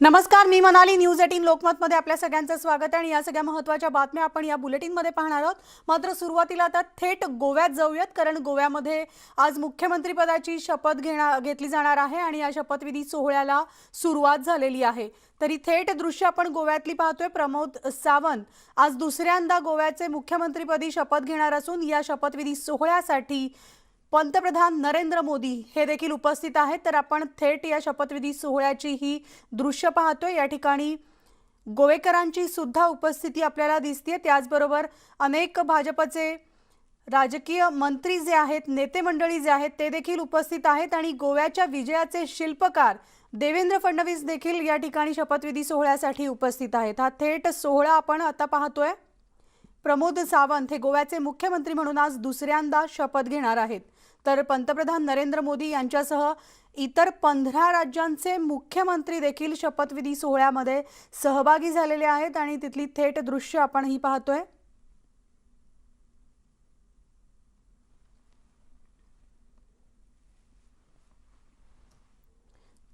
नमस्कार मी Manali. News eighteen लोकमतमध्ये आपल्या सगळ्यांचं स्वागत आहे आणि या सगळ्या महत्त्वाच्या बातम्या आपण या बुलेटिनमध्ये पाहणार आहोत. मात्र सुरुवातीला आता थेट गोव्यात जाऊयात कारण गोव्यामध्ये आज मुख्यमंत्रीपदाची शपथ घेणार घेतली जाणार आहे आणि या शपथविधी सोहळ्याला सुरुवात झालेली आहे. तरी थेट दृश्य आपण गोव्यातली पाहतोय. प्रमोद सावंत आज दुसऱ्यांदा गोव्याचे मुख्यमंत्रीपदी शपथ घेणार असून या शपथविधी सोहळ्यासाठी पंतप्रधान नरेंद्र मोदी हे देखील उपस्थित आहेत. तर आपण थेट या शपथविधी सोहळ्याची ही दृश्य पाहतोय. या ठिकाणी गोवेकरांची सुद्धा उपस्थिती आपल्याला दिसते त्याचबरोबर अनेक भाजपचे राजकीय मंत्री जे आहेत नेते मंडळी जे आहेत ते देखील उपस्थित आहेत आणि गोव्याच्या विजयाचे शिल्पकार देवेंद्र फडणवीस देखील या ठिकाणी शपथविधी सोहळ्यासाठी उपस्थित आहेत. हा थेट सोहळा आपण आता पाहतोय. प्रमोद सावंत हे गोव्याचे मुख्यमंत्री म्हणून आज दुसऱ्यांदा शपथ घेणार आहेत. तर पंतप्रधान नरेंद्र मोदी यांच्यासह इतर पंधरा राज्यांचे मुख्यमंत्री देखील शपथविधी सोहळ्यामध्ये सहभागी झालेले आहेत आणि तिथली थेट दृश्य आपण ही पाहतोय.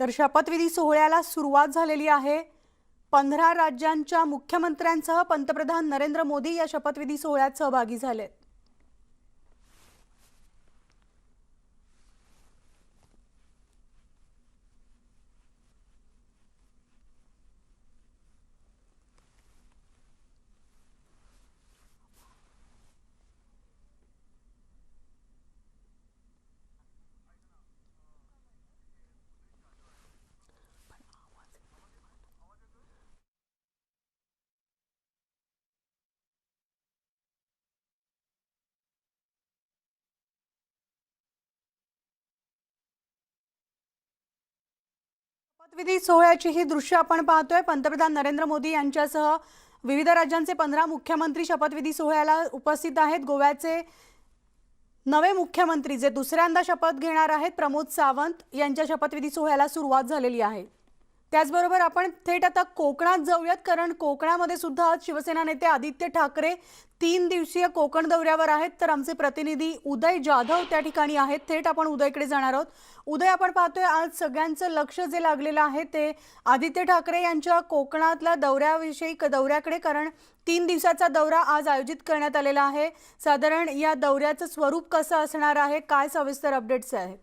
तर शपथविधी सोहळ्याला सुरुवात झालेली आहे. पंधरा राज्यांच्या मुख्यमंत्र्यांसह पंतप्रधान नरेंद्र मोदी या शपथविधी सोहळ्यात सहभागी झालेत. शपथविधी सोहळ्याची ही दृश्य आपण पाहतोय. पंतप्रधान नरेंद्र मोदी यांच्यासह विविध राज्यांचे पंधरा मुख्यमंत्री शपथविधी सोहळ्याला उपस्थित आहेत. गोव्याचे नवे मुख्यमंत्री जे दुसऱ्यांदा शपथ घेणार आहेत प्रमोद सावंत यांच्या शपथविधी सोहळ्याला सुरुवात झालेली आहे. त्याचबरोबर आपण थेट आता कोकणात जाऊयात कारण कोकणामध्ये सुद्धा आज शिवसेना नेते आदित्य ठाकरे तीन दिवसीय कोकण दौऱ्यावर आहेत. तर आमचे प्रतिनिधी उदय जाधव त्या ठिकाणी आहेत. थेट आपण उदयकडे जाणार आहोत. उदय आपण पाहतोय आज सगळ्यांचं लक्ष जे लागलेलं आहे ते आदित्य ठाकरे यांच्या कोकणातल्या दौऱ्याविषयी दौऱ्याकडे कारण तीन दिवसाचा दौरा आज आयोजित करण्यात आलेला आहे. साधारण या दौऱ्याचं स्वरूप कसं असणार आहे? काय सविस्तर अपडेट्स आहेत?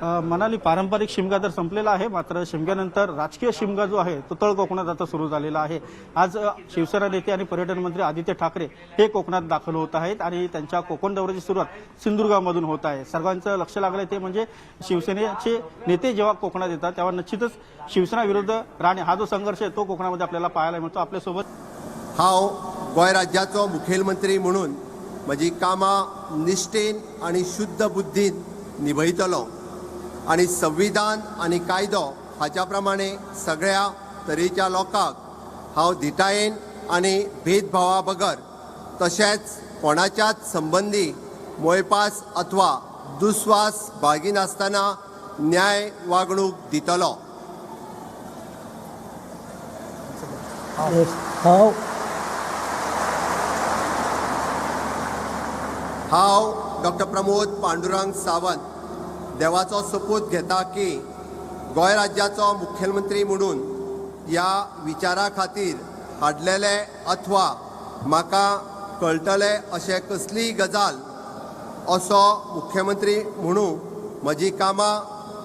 मनाली पारंपरिक शिमगा तर संपलेला आहे मात्र शिमग्यानंतर राजकीय शिमगा जो आहे तो तळ कोकणात आता सुरू झालेला आहे. आज शिवसेना नेते आणि पर्यटन मंत्री आदित्य ठाकरे हे कोकणात दाखल होत आहेत आणि त्यांच्या कोकण दौऱ्याची सुरुवात सिंधुदुर्गामधून होत आहे. सर्वांचं लक्ष लागलं ते म्हणजे शिवसेनेचे नेते जेव्हा कोकणात येतात तेव्हा निश्चितच शिवसेना विरुद्ध राणे हा जो संघर्ष आहे तो कोकणामध्ये आपल्याला पाहायला मिळतो. आपल्यासोबत हांव गोंय राज्याचो मुखेलमंत्री म्हणून म्हजी कामां निश्ठेन आणि शुद्ध बुद्धीन निभयतलो. आनी संविधान आनी कायदो हाच्या प्रमाणे सगळ्या तरेच्या लोकांक हांव धिटायेन आनी भेदभावा बगर तशेंच कोणाच्याच संबंदी मोयपास अथवा दुस्वास बाळगिनासतना न्याय वागणूक दितलो. हांव हांव डॉक्टर प्रमोद पांडुरंग सावंत. देवाचो सोपूत घेता की गोंय राज्याचो मुख्यमंत्री म्हणून ह्या विचारा खातीर हाडलेले अथवा म्हाका कळटले अशें कसलीय गजाल असो मुख्यमंत्री म्हणून म्हजी कामां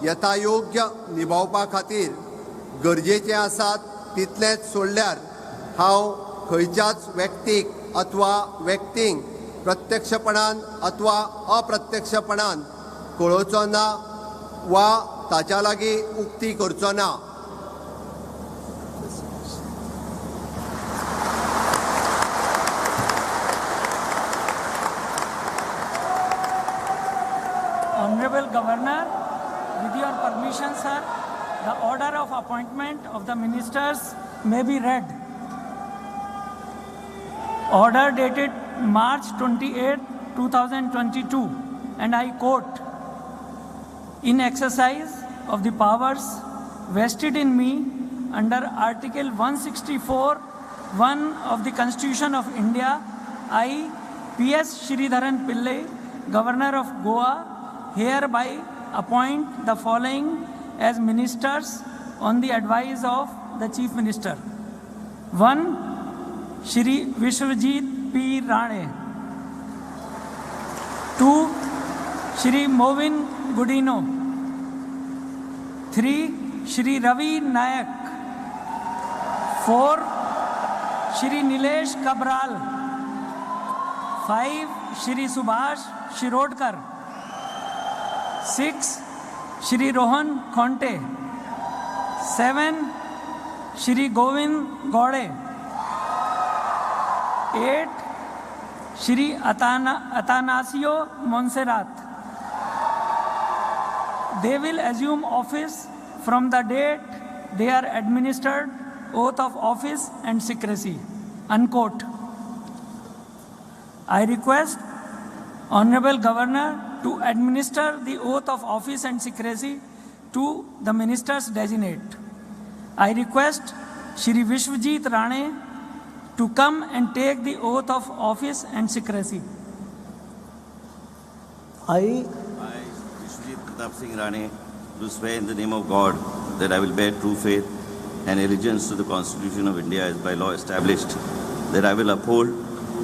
यथायोग्य निभावपा खातीर गरजेचे आसात तितलेंच सोडल्यार हांव खंयच्याच व्यक्तीक अथवा व्यक्तींक प्रत्यक्षपणान अथवा अप्रत्यक्षपणान कळोवचो ना वा ताच्या लागीं उक्ती करचो ना Honorable Governor, with your permission, sir, the order of appointment of the ministers may be read. Order dated March 28, 2022, and I quote, in exercise of the powers vested in me under Article 164, 1 of the Constitution of India, I, P.S. Shridharan Pillai, Governor of Goa, hereby appoint the following as ministers on the advice of the Chief Minister. 1. Shri Vishwajit P. Rane. 2. Shri Movin Godinho three Shri Ravi Naik four Shri Nilesh Cabral five Shri Subhash Shirodkar six Shri Rohan Khaunte seven Shri Govind Gaude eight Shri Atana Atanasio Monserrate They will assume office from the date they are administered oath of office and secrecy. Unquote. I request Honorable Governor to administer the oath of office and secrecy to the ministers designate. I request Shri Vishwajit Rane to come and take the oath of office and secrecy. I, Pratap Singh Rane, do swear in the name of God that I will bear true faith and allegiance to the Constitution of India as by law established, that I will uphold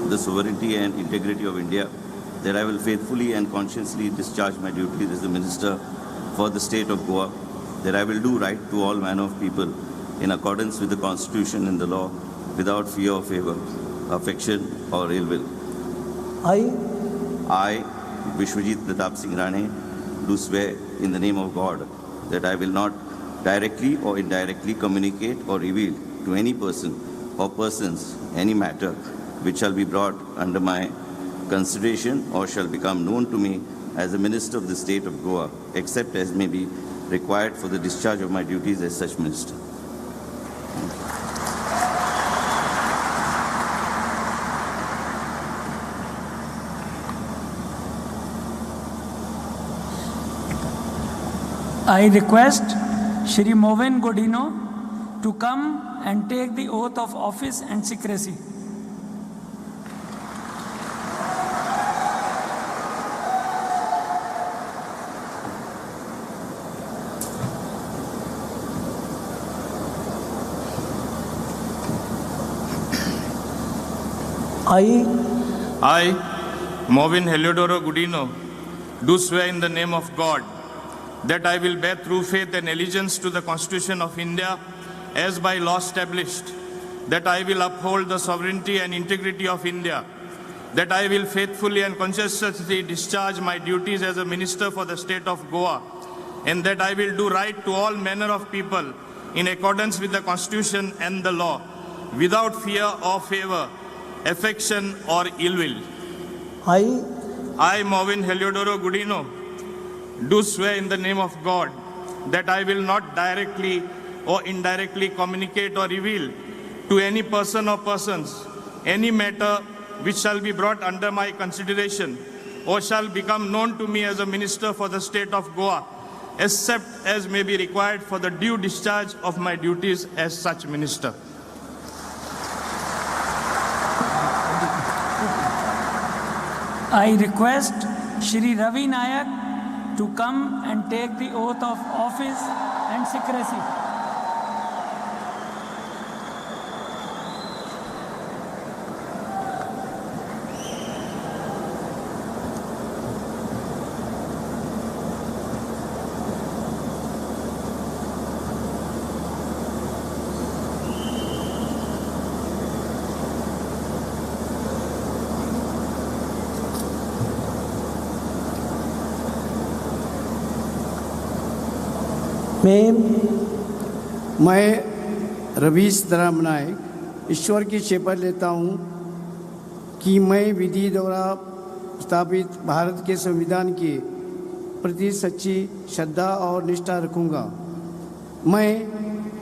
the sovereignty and integrity of India, that I will faithfully and conscientiously discharge my duties as the Minister for the state of Goa, that I will do right to all manner of people in accordance with the Constitution and the law, without fear or favor, affection or ill will. I, I, Vishwajit Pratap Singh Rane, do swear in the name of God that I will not directly or indirectly communicate or reveal to any person or persons any matter which shall be brought under my consideration or shall become known to me as a minister of the state of Goa, except as may be required for the discharge of my duties as such minister. I request Shri Moven Godino to come and take the oath of office and secrecy. I, I, Movin Heliodoro Gudino, do swear in the name of God that I will bear true faith and allegiance to the Constitution of India as by law established, that I will uphold the sovereignty and integrity of India, that I will faithfully and conscientiously discharge my duties as a minister for the state of Goa, and that I will do right to all manner of people in accordance with the Constitution and the law, without fear or favor, affection or ill will. I, I, Movin Heliodoro Gudino, do swear in the name of God that I will not directly or indirectly communicate or reveal to any person or persons any matter which shall be brought under my consideration or shall become known to me as a minister for the state of Goa, except as may be required for the due discharge of my duties as such minister. I request Shri Ravi Nayak to come and take the oath of office and secrecy. मैं मैं रवीश धराम नायक, ईश्वर की शपथ लेता हूँ कि मैं विधि द्वारा स्थापित भारत के संविधान के प्रति सच्ची श्रद्धा और निष्ठा रखूँगा। मैं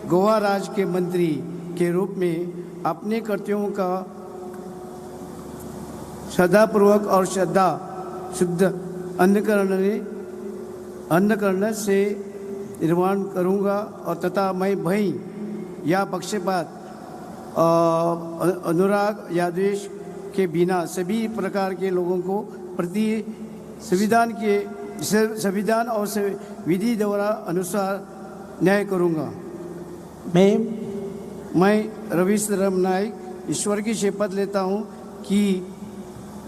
गोवा राज्य के मंत्री के रूप में अपने कर्तव्यों का श्रद्धापूर्वक और श्रद्धा शुद्ध अन्नकरण अन्नकरण से निर्माण करूँगा और तथा मैं भई या पक्षपात अनुराग या द्वेष के बिना सभी प्रकार के लोगों को प्रति संविधान के संविधान और विधि द्वारा अनुसार न्याय करूँगा। मैं मैं रवीश राम नायक ईश्वर की शपथ लेता हूँ कि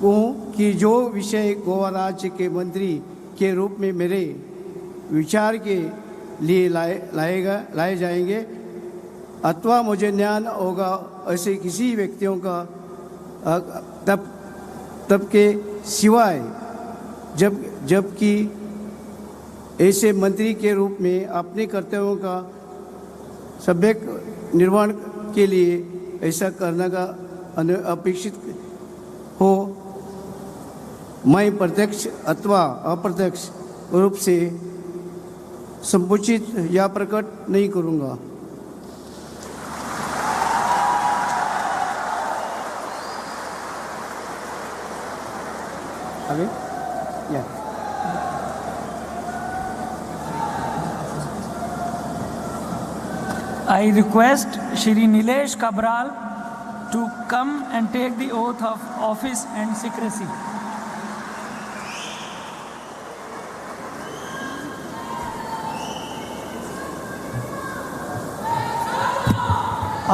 हूँ कि जो विषय गोवा राज्य के मंत्री के रूप में मेरे विचार के लिए लाए, लाएगा, लाए जाएँगे। अथवा मुझे ज्ञान होगा, ऐसे किसी व्यक्तियों का तब तब के सिवाय, जब, जबकि ऐसे मंत्री के रूप में अपने कर्तव्यों का सभ्य निर्माण के लिए ऐसा करने का अपेक्षित हो, मैं प्रत्यक्ष अथवा अप्रत्यक्ष रूप से संकुचित या प्रकट नहीं करूँगा आगे या I request Shri Nilesh Kabral to come and take the oath of office and secrecy.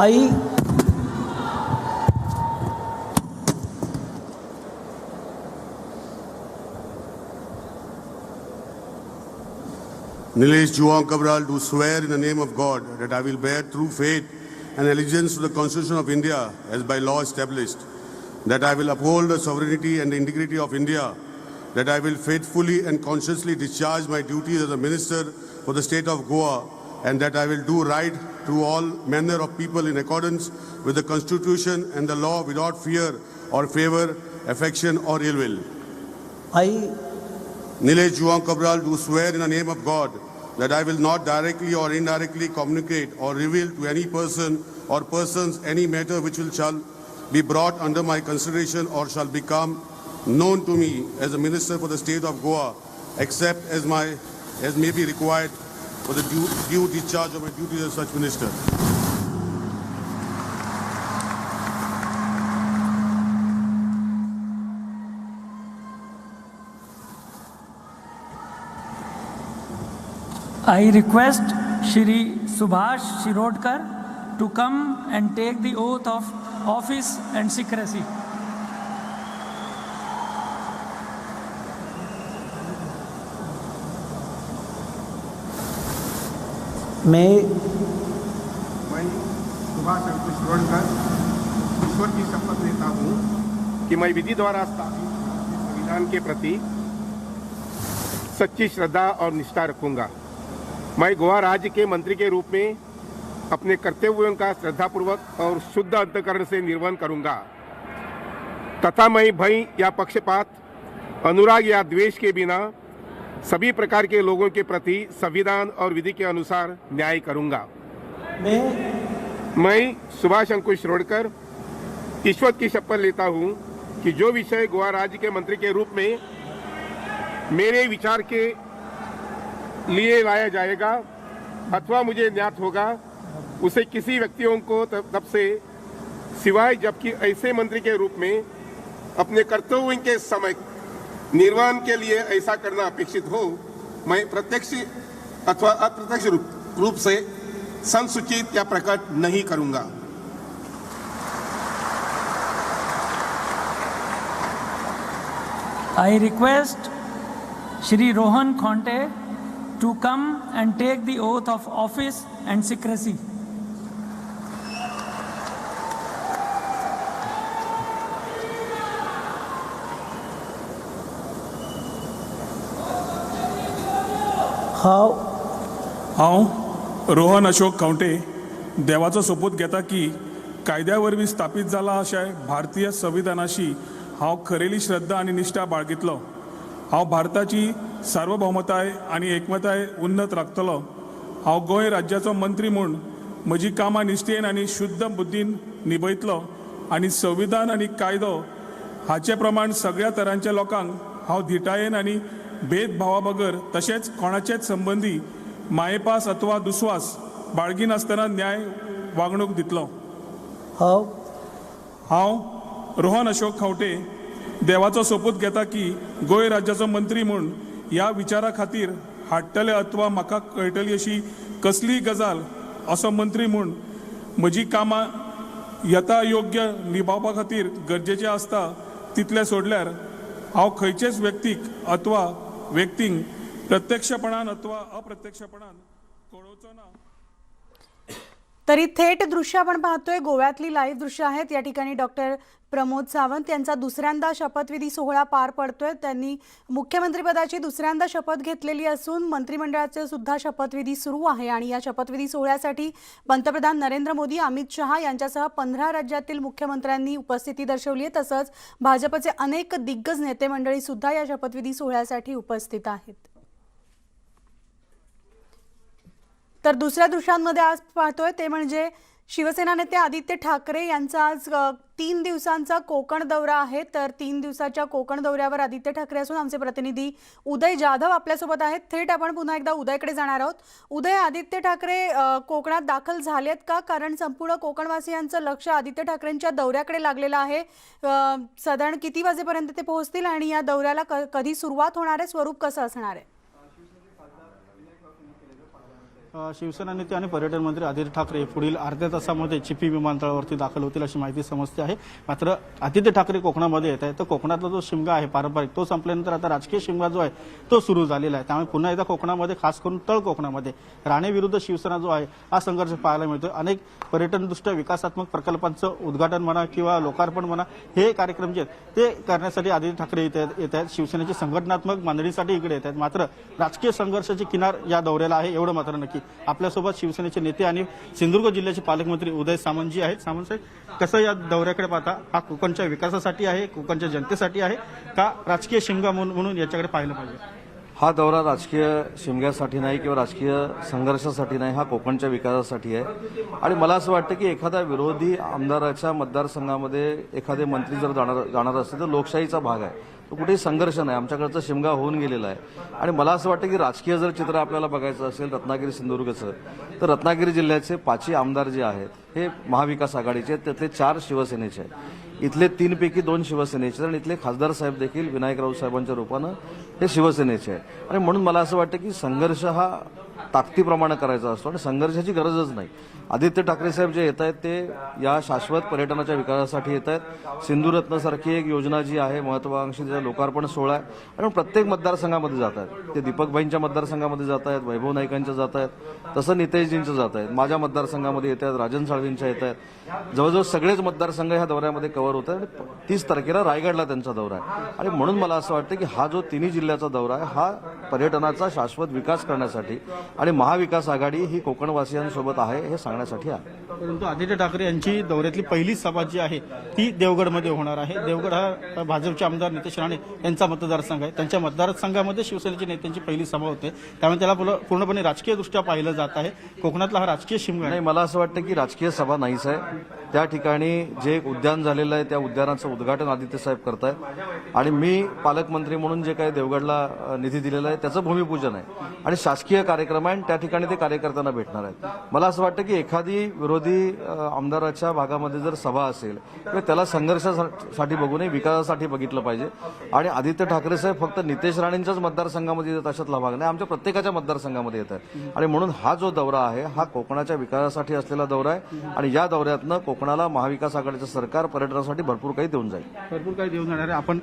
I Nilesh Juan Cabral do swear in the name of God that I will bear true faith and allegiance to the Constitution of India as by law established, that I will uphold the sovereignty and the integrity of India, that I will faithfully and consciously discharge my duties as a minister for the state of Goa, and that I will do right to all manner of people in accordance with the Constitution and the law without fear or favor, affection or ill will. I Nilesh Juan Cabral do swear in the name of God that I will not directly or indirectly communicate or reveal to any person or persons any matter which will shall be brought under my consideration or shall become known to me as a minister for the state of Goa, except as my as may be required for the due, due discharge of my duties as such minister. I request Shri Subhash Shirodkar to come and take the oath of office and secrecy. मैं सुभाष ईश्वर की शपथ लेता हूँ कि मैं विधि द्वारा स्थापित संविधान के प्रति सच्ची श्रद्धा और निष्ठा रखूँगा। मैं गोवा राज्य के मंत्री के रूप में अपने कर्तव्यों का श्रद्धापूर्वक और शुद्ध अंतकरण से निर्वहन करूँगा। तथा मैं भय या पक्षपात, अनुराग या द्वेष के बिना सभी प्रकार के लोगों के प्रति संविधान और विधि के अनुसार न्याय करूँगा। मैं मैं सुभाष अंकुश शिरोडकर ईश्वर की शपथ लेता हूँ कि जो विषय गोवा राज्य के मंत्री के रूप में मेरे विचार के लिए लाया जाएगा अथवा मुझे ज्ञात होगा उसे किसी व्यक्तियों को तब तब से सिवाय जबकि ऐसे मंत्री के रूप में अपने कर्तव्य के समय निर्वाण के लिए ऐसा करना अपेक्षित हो, मैं प्रत्यक्ष अथवा अप्रत्यक्ष रूप से संसूचित या प्रकट नहीं करूँगा। I request Shri Rohan Khaunte to come and take the oath of office and secrecy हांव? हांव रोहन अशोक खंवटे देवाचो सोपूत घेता की कायद्या वरवीं स्थापीत जाला अशें भारतीय संविधानाशी हांव खरेली श्रद्धा आनी निश्ठा बाळगितलो. हांव भारताची सार्वभौमताय आनी एकमताय उन्नत राखतलो. हांव गोंय राज्याचो मंत्री म्हूण म्हजी कामां निश्ठेन आनी शुद्ध बुद्दीन निभयतलो आनी संविधान आनी कायदो हाचे प्रमाण सगळ्या तरांच्या लोकांक हांव धिटायेन आनी भेदभावा बगर तशेंच कोणाचेच संबंदी मायेपास अथवा दुस्वास बाळगिनासतना न्याय वागणूक दितलो. हांव. हांव. रोहन अशोक खंवटे देवाचो सोपूत घेता की गोंय राज्याचो मंत्री म्हूण ह्या विचारा खातीर हाडटले अथवा म्हाका कळटली अशी कसलीय गजाल असो मंत्री म्हूण म्हजी कामां यथा योग्य निभावपा खातीर गरजेचें आसता तितलें सोडल्यार हांव खंयचेच व्यक्तीक अथवा व्यक्तींक प्रत्यक्षपणान अथवा अप्रत्यक्षपणान कळोवचो ना. तरी थेट दृश्य आपण पाहतोय गोव्यातली लाईव्ह दृश्य आहेत. या ठिकाणी डॉक्टर प्रमोद सावंत यांचा दुसऱ्यांदा शपथविधी सोहळा पार पडतोय. त्यांनी मुख्यमंत्रीपदाची दुसऱ्यांदा शपथ घेतलेली असून मंत्रिमंडळाचे सुद्धा शपथविधी सुरू आहे आणि या शपथविधी सोहळ्यासाठी पंतप्रधान नरेंद्र मोदी अमित शहा यांच्यासह पंधरा राज्यातील मुख्यमंत्र्यांनी उपस्थिती दर्शवली आहे. तसंच भाजपचे अनेक दिग्गज नेते मंडळी सुद्धा या शपथविधी सोहळ्यासाठी उपस्थित आहेत. तर दुसऱ्या दृश्यांमध्ये आज पाहतोय ते म्हणजे शिवसेना नेते आदित्य ठाकरे यांचा आज तीन दिवसांचा कोकण दौरा आहे. तर तीन दिवसाच्या कोकण दौऱ्यावर आदित्य ठाकरे असून आमचे प्रतिनिधी उदय जाधव आपल्यासोबत आहेत. थेट आपण पुन्हा एकदा उदयकडे जाणार आहोत. उदय आदित्य ठाकरे कोकणात दाखल झालेत का? कारण संपूर्ण कोकणवासियांचं लक्ष आदित्य ठाकरेंच्या दौऱ्याकडे लागलेलं आहे. साधारण किती वाजेपर्यंत ते पोहोचतील आणि या दौऱ्याला क- कधी सुरुवात होणार आहे? स्वरूप कसं असणार आहे? शिवसेना नेते आणि पर्यटन मंत्री आदित्य ठाकरे पुढील अर्ध्या तासामध्ये चिपी विमानतळावरती दाखल होतील अशी माहिती समजते आहे. मात्र आदित्य ठाकरे कोकणामध्ये येत आहे तर कोकणातला जो शिमगा आहे पारंपरिक तो संपल्यानंतर आता राजकीय शिमगा जो आहे तो सुरू झालेला आहे. त्यामुळे पुन्हा एकदा कोकणामध्ये खास करून तळ कोकणामध्ये राणे विरुद्ध शिवसेना जो आहे हा संघर्ष पाहायला मिळतो अनेक पर्यटनदृष्ट्या विकासात्मक प्रकल्पांचं उद्घाटन म्हणा किंवा लोकार्पण म्हणा हे कार्यक्रम जे आहेत ते करण्यासाठी आदित्य ठाकरे येत आहेत येत आहेत. शिवसेनेची संघटनात्मक मांडणीसाठी इकडे येत आहेत. मात्र राजकीय संघर्षाची किनार या दौऱ्याला आहे एवढं मात्र नक्की. आपल्यासोबत शिवसेनेचे नेते आणि सिंधुदुर्ग जिल्ह्याचे पालकमंत्री उदय सामंतजी आहेत. सामंत साहेब कसं या दौऱ्याकडे पाहता? हा कोकणच्या विकासासाठी आहे कोकणच्या जनतेसाठी आहे का राजकीय शिमगा म्हणून म्हणून याच्याकडे पाहिलं पाहिजे? हा दौरा राजकीय शिमग्यासाठी नाही किंवा राजकीय संघर्षासाठी नाही हा कोकणच्या विकासासाठी आहे. आणि मला असं वाटतं की एखाद्या विरोधी आमदाराच्या मतदारसंघामध्ये एखादे मंत्री जर जाणार जाणार असतील तर लोकशाहीचा भाग आहे. तो कुठेही संघर्ष नाही. आमच्याकडचा शिमगा होऊन गेलेला आहे. आणि मला असं वाटतं की राजकीय जर चित्र आपल्याला बघायचं असेल रत्नागिरी सिंधुदुर्गचं तर रत्नागिरी जिल्ह्याचे पाचही आमदार जे आहेत हे महाविकास आघाडीचे आहेत. त्यातले चार शिवसेनेचे आहेत. इथले तीनपैकी दोन शिवसेनेचे आणि इथले खासदार साहेब देखील विनायकराव साहेबांच्या रूपानं हे शिवसेनेचे आहे आणि म्हणून मला असं वाटतं की संघर्ष हा ताकदीप्रमाणे करायचा असतो आणि संघर्षाची गरजच नाही. आदित्य ठाकरे साहेब जे येत आहेत ते या शाश्वत पर्यटनाच्या विकासासाठी येत आहेत सिंधुरत्नसारखी एक योजना जी आहे महत्वाकांक्षी त्याचा लोकार्पण सोहळा आहे. आणि प्रत्येक मतदारसंघामध्ये जात आहेत ते दीपकभाईंच्या मतदारसंघामध्ये जात आहेत वैभव नाईकांच्या जात आहेत तसं नितेशजींच्या जात आहेत माझ्या मतदारसंघामध्ये येत आहेत राजन साळवींच्या येत आहेत जवळजवळ सगळेच मतदारसंघ ह्या दौऱ्यामध्ये कव्हर होत आहेत. आणि तीस तारखेला रायगडला त्यांचा दौरा आहे. आणि म्हणून मला असं वाटतं की हा जो तिन्ही जिल्ह्याचा दौरा आहे हा पर्यटनाचा शाश्वत विकास करण्यासाठी आणि महाविकास आघाडी ही कोकणवासियांसोबत आहे हे सांगण्यासाठी आहे परंतु आदित्य ठाकरे यांची दौऱ्यातली पहिली सभा जी आहे ती देवगडमध्ये होणार आहे. देवगड हा भाजपचे आमदार नितेश राणे यांचा मतदारसंघ आहे. त्यांच्या मतदारसंघामध्ये शिवसेनेच्या नेत्यांची पहिली सभा होते. त्यामुळे त्याला पूर्ण- पूर्णपणे राजकीय दृष्ट्या पाहिलं जात आहे. कोकणातला हा राजकीय शिमगा आहे. नाही मला असं वाटतं की राजकीय सभा नाहीच आहे. त्या ठिकाणी जे एक उद्यान झालेलं आहे त्या उद्यानाचं उद्घाटन आदित्य साहेब करतायत. आणि मी पालकमंत्री म्हणून जे काही देवगडला निधी दिलेला आहे त्याचं भूमिपूजन आहे. आणि शासकीय कार्यक्रम आहे त्या ठिकाणी ते कार्यकर्त्यांना भेटणार आहेत. मला असं वाटतं की एखादी विरोधी आमदाराच्या भागामध्ये जर सभा असेल किंवा त्याला संघर्षासाठी बघू नये विकासासाठी बघितलं पाहिजे. आणि आदित्य ठाकरे साहेब फक्त नितेश राणेंच्याच मतदारसंघामध्ये येतात अशातला भाग नाही आमच्या प्रत्येकाच्या मतदारसंघामध्ये येत आहे आणि म्हणून हा जो दौरा आहे हा कोकणाच्या विकासासाठी असलेला दौरा आहे. आणि या दौऱ्यातनं कोकणाला महाविकास आघाडीचं सरकार पर्यटनासाठी भरपूर काही देऊन जाईल. भरपूर काही देऊन जाणार आहे. आपण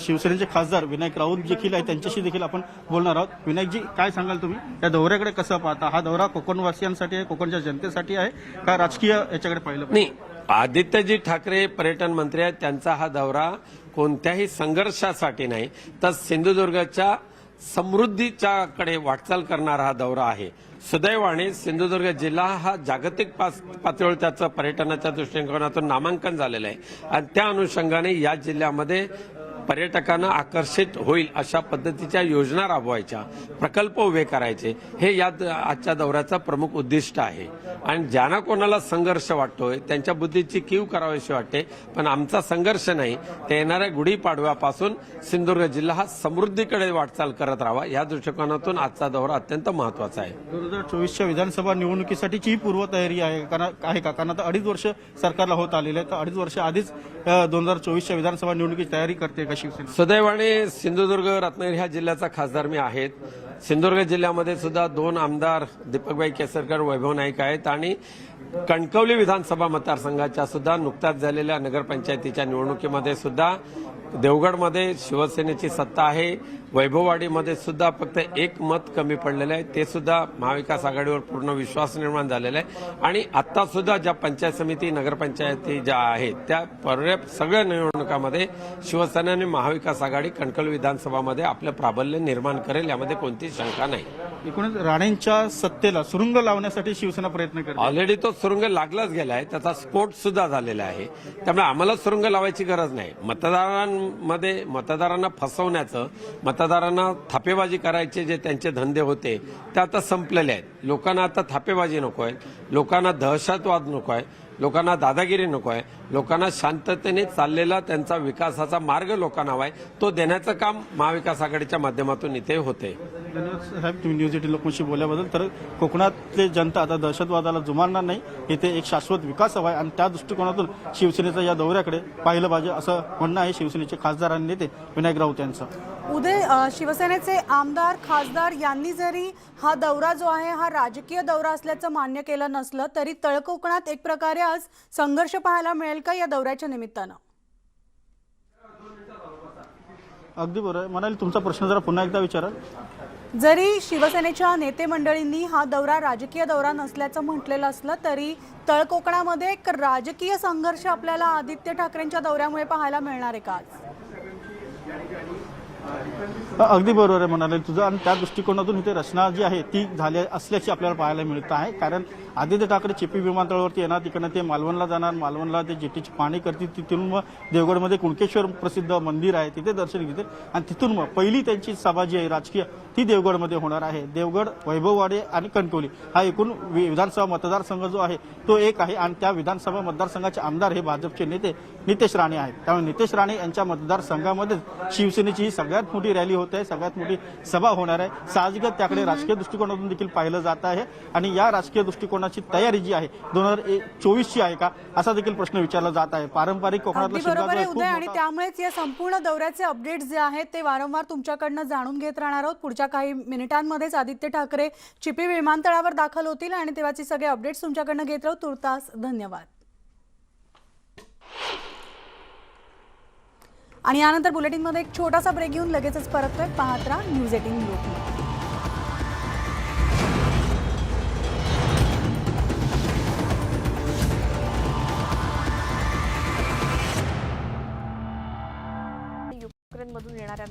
शिवसेनेचे खासदार विनायक राऊत देखील आहे त्यांच्याशी देखील आपण बोलणार आहोत. विनायकजी काय सांगाल तुम्ही या दौऱ्याकडे कसं पाहता? हा दौरा कोकणवासियांसाठी आहे कोकणच्या जनतेसाठी आहे का राजकीय याच्याकडे पाहिलं नाही आदित्यजी ठाकरे पर्यटन मंत्री आहेत त्यांचा हा दौरा कोणत्याही संघर्षासाठी नाही. तर सिंधुदुर्गच्या समृद्धीच्या कडे वाटचाल करणारा हा दौरा आहे. सुदैवाने सिंधुदुर्ग जिल्हा हा जागतिक पातळीवर त्याचं पर्यटनाच्या दृष्टिकोनातून नामांकन झालेलं आहे. आणि त्या अनुषंगाने या जिल्ह्यामध्ये पर्यटकांना आकर्षित होईल अशा पद्धतीच्या योजना राबवायच्या प्रकल्प उभे करायचे हे या द- आजच्या दौऱ्याचा प्रमुख उद्दिष्ट आहे. आणि ज्यांना कोणाला संघर्ष वाटतोय त्यांच्या बुद्धीची कीव करावीशी वाटते पण आमचा संघर्ष नाही ते येणाऱ्या गुढीपाडव्यापासून सिंधुदुर्ग जिल्हा हा समृद्धीकडे वाटचाल करत राहावा या दृष्टिकोनातून आजचा दौरा अत्यंत महत्त्वाचा आहे. दोन हजार चोवीसच्या विधानसभा निवडणुकीसाठीची पूर्वतयारी आहे कारण आहे का? कारण आता अडीच वर्ष सरकारला होत आलेलं आहे तर अडीच वर्ष आधीच दोन हजार चोवीसच्या विधानसभा निवडणुकीची तयारी करते कशी? शिवसेना. आणि सिंधुदुर्ग रत्नागिरी ह्या जिल्ह्याचा खासदार मी आहेत. सिंधुदुर्ग जिल्ह्यामध्ये सुद्धा दोन आमदार दीपकबाई केसरकर वैभव नाईक आहेत आणि कणकवली विधानसभा मतदारसंघाच्या सुद्धा नुकत्याच झालेल्या नगरपंचायतीच्या निवडणुकीमध्ये सुद्धा देवगडमध्ये शिवसेनेची सत्ता आहे. वैभववाडीमध्ये सुद्धा फक्त एक मत कमी पडलेलं आहे. ते सुद्धा महाविकास आघाडीवर पूर्ण विश्वास निर्माण झालेला आहे. आणि आता सुद्धा ज्या पंचायत समिती नगरपंचायती ज्या आहेत त्या पर्या सगळ्या निवडणुकामध्ये शिवसेना आणि महाविकास आघाडी कणकवली विधानसभामध्ये आपलं प्राबल्य निर्माण करेल यामध्ये कोणतीच शंका नाही. एकूणच राणेंच्या सत्तेला सुरुंग लावण्यासाठी शिवसेना प्रयत्न करते. ऑलरेडी तो सुरुंग लागलाच गेला आहे. त्याचा स्फोट सुद्धा झालेला आहे. त्यामुळे आम्हाला सुरुंग लावायची गरज नाही. मतदारांमध्ये मतदारांना फसवण्याचं मतदारांना थापेबाजी करायचे जे त्यांचे धंदे होते ते आता संपलेले आहेत. लोकांना आता थापेबाजी नको आहे. लोकांना दहशतवाद नको आहे. लोकांना दादागिरी नको आहे. लोकांना शांततेने चाललेला त्यांचा विकासाचा मार्ग लोकांना हवा आहे. तो देण्याचं काम महाविकास आघाडीच्या माध्यमातून इथे होते. धन्यवाद साहेब तुम्ही न्यूज एटीन लोकमतशी बोलल्याबद्दल. तर कोकणातले जनता आता दहशतवादाला जुमानणार नाही. इथे एक शाश्वत विकास हवा आहे आणि त्या दृष्टिकोनातून शिवसेनेच्या या दौऱ्याकडे पाहिलं पाहिजे असं म्हणणं आहे शिवसेनेचे खासदार आणि नेते विनायक राऊत यांचं. उदय शिवसेनेचे आमदार खासदार यांनी जरी हा दौरा जो आहे हा राजकीय दौरा असल्याचं मान्य केलं नसलं तरी तळकोकणात एक प्रकारे आज संघर्ष पाहायला मिळेल का या दौऱ्याच्या निमित्तानं? अगदी बरोबर म्हणाले तुमचा प्रश्न जरा पुन्हा एकदा विचारा. जरी शिवसेनेच्या नेते मंडळींनी हा दौरा राजकीय दौरा नसल्याचं म्हटलेलं असलं तरी तळकोकणामध्ये एक राजकीय संघर्ष आपल्याला आदित्य ठाकरेंच्या दौऱ्यामुळे पाहायला मिळणार आहे का अगदी बरोबर आहे म्हणाले तुझं. आणि त्या दृष्टिकोनातून इथे रचना जी आहे ती झाली असल्याची आपल्याला पाहायला मिळत आहे. कारण आदित्य ठाकरे चिपी विमानतळावरती येणार तिकडनं ते मालवणला जाणार. मालवणला ते जेटीची पाणी करतील. तिथून मग देवगडमध्ये कुणकेश्वर प्रसिद्ध मंदिर आहे तिथे दर्शन घेतील. आणि तिथून मग पहिली त्यांची सभा जी आहे राजकीय ती देवगडमध्ये होणार आहे. देवगड वैभववाडे आणि कणकवली हा एकूण वि- विधानसभा मतदारसंघ जो आहे तो एक आहे. आणि त्या विधानसभा मतदारसंघाचे आमदार हे भाजपचे नेते नितेश राणे आहेत. त्यामुळे नितेश राणे यांच्या मतदारसंघामध्ये शिवसेनेची ही सगळ्यात मोठी रॅली होत आहे सगळ्यात मोठी सभा होणार आहे. साहजिकच त्याकडे राजकीय दृष्टिकोनातून देखील पाहिलं जात आहे. आणि या राजकीय दृष्टिकोनात दृष्टिकोनाची तयारी जी आहे दोन हजार चोवीसची आहे का? असा देखील प्रश्न विचारला जात आहे. पारंपरिक कोकणातला आणि त्यामुळेच या संपूर्ण दौऱ्याचे अपडेट्स जे आहेत ते वारंवार तुमच्याकडनं जाणून घेत राहणार आहोत. पुढच्या काही मिनिटांमध्येच आदित्य ठाकरे चिपी विमानतळावर दाखल होतील आणि तेव्हाचे सगळे अपडेट्स तुमच्याकडनं घेत राहू. तुर्तास धन्यवाद. आणि यानंतर बुलेटिनमध्ये एक छोटासा ब्रेक घेऊन लगेचच परततोय पाहत राहा न्यूज एटीन लोकमत मधून येणाऱ्या